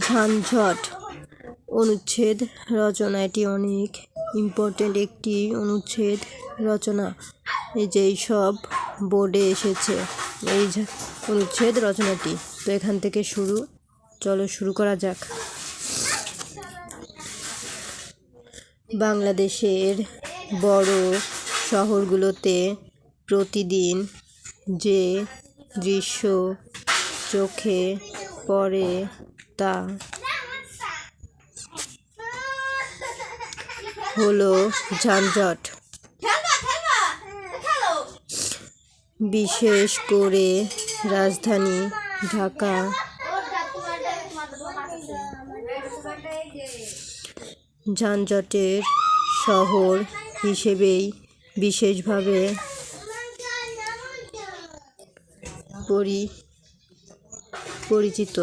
ঝাঞ্ঝট অনুচ্ছেদ রচনা। এটি অনেক ইম্পর্টেন্ট একটি অনুচ্ছেদ রচনা। এই সব বোর্ডে এসেছে এই অনুচ্ছেদ রচনাটি। তো এখান থেকে শুরু, চলো শুরু করা যাক। বাংলাদেশের বড় শহরগুলোতে প্রতিদিন যে দৃশ্য চোখে পড়ে তা হলো খেলো বিশেষ করে রাজধানী ঢাকা। যানজটের শহর হিসেবেই বিশেষভাবে পরি পরিচিত।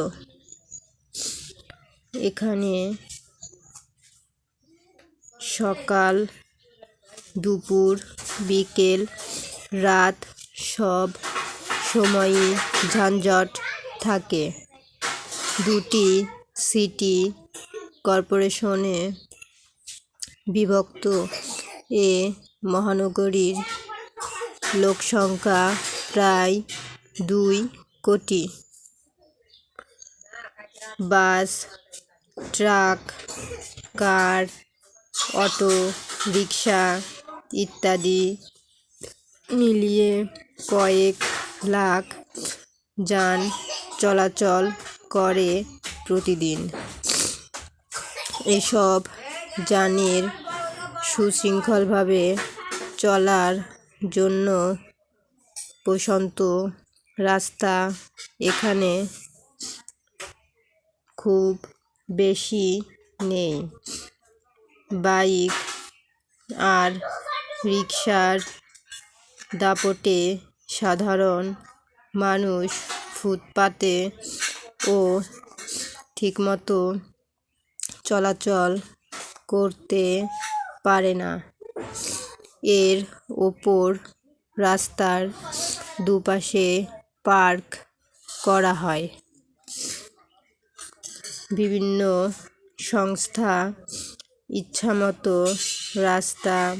এখানে সকাল, দুপুর, বিকেল, রাত সব সময়ই যানজট থাকে। দুটি সিটি কর্পোরেশনে বিভক্ত। এ মহানগরীর লোকসংখ্যা প্রায় দুই কোটি। বাস ট্রাক, কার, অটো, রিক্সা ইত্যাদি মিলিয়ে কয়েক লাখ যান চলাচল করে প্রতিদিন। এসব যানের সুশৃঙ্খলভাবে চলার জন্য প্রশান্ত রাস্তা এখানে খুব বেশি নেই। বাইক আর রিক্সার দাপটে সাধারণ মানুষ ফুটপাতে ও ঠিকমতো চলাচল করতে পারে না। এর ওপর রাস্তার দুপাশে পার্ক করা হয়। বিভিন্ন সংস্থা, ইচ্ছামতো রাস্তা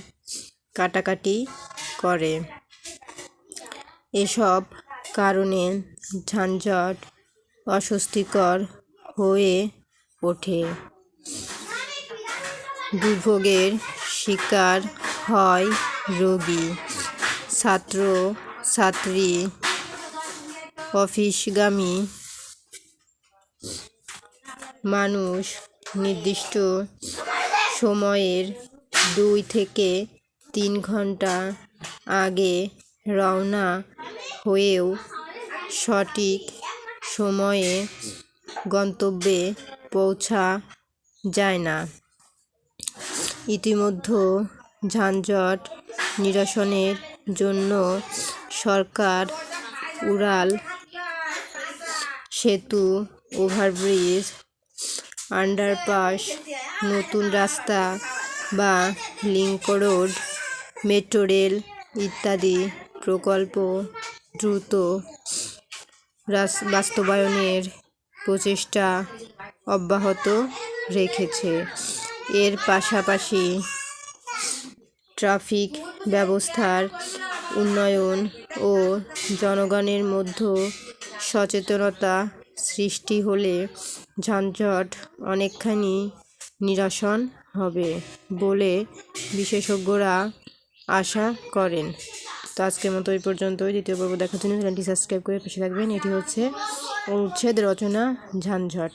কাটাকাটি করে। এসব কারণে যানজট অস্বস্তিকর হয়ে ওঠে। দুর্ভোগের শিকার হয় রোগী। ছাত্র ছাত্রী অফিসগামী মানুষ নির্দিষ্ট সময়ের দুই থেকে তিন ঘণ্টা আগে রওনা হয়েও সঠিক সময়ে গন্তব্যে পৌঁছা যায় না। ইতিমধ্যে যানজট নিরসনের জন্য সরকার উড়াল, সেতু, ওভারব্রিজ আন্ডারপাস, নতুন রাস্তা বা লিঙ্ক রোড, মেট্রো রেল ইত্যাদি প্রকল্প দ্রুত বাস্তবায়নের প্রচেষ্টা অব্যাহত রেখেছে। এর পাশাপাশি ট্রাফিক ব্যবস্থার উন্নয়ন ও জনগণের মধ্যে সচেতনতা সৃষ্টি হলে যানজট অনেকখানি নিরসন হবে বলে বিশেষজ্ঞরা আশা করেন। তো আজকের মতো এই পর্যন্তই। দ্বিতীয় পর্ব দেখার জন্য চ্যানেলটি সাবস্ক্রাইব করে পাশে থাকবেন। এটি হচ্ছে উচ্ছেদ রচনা ঝানঝট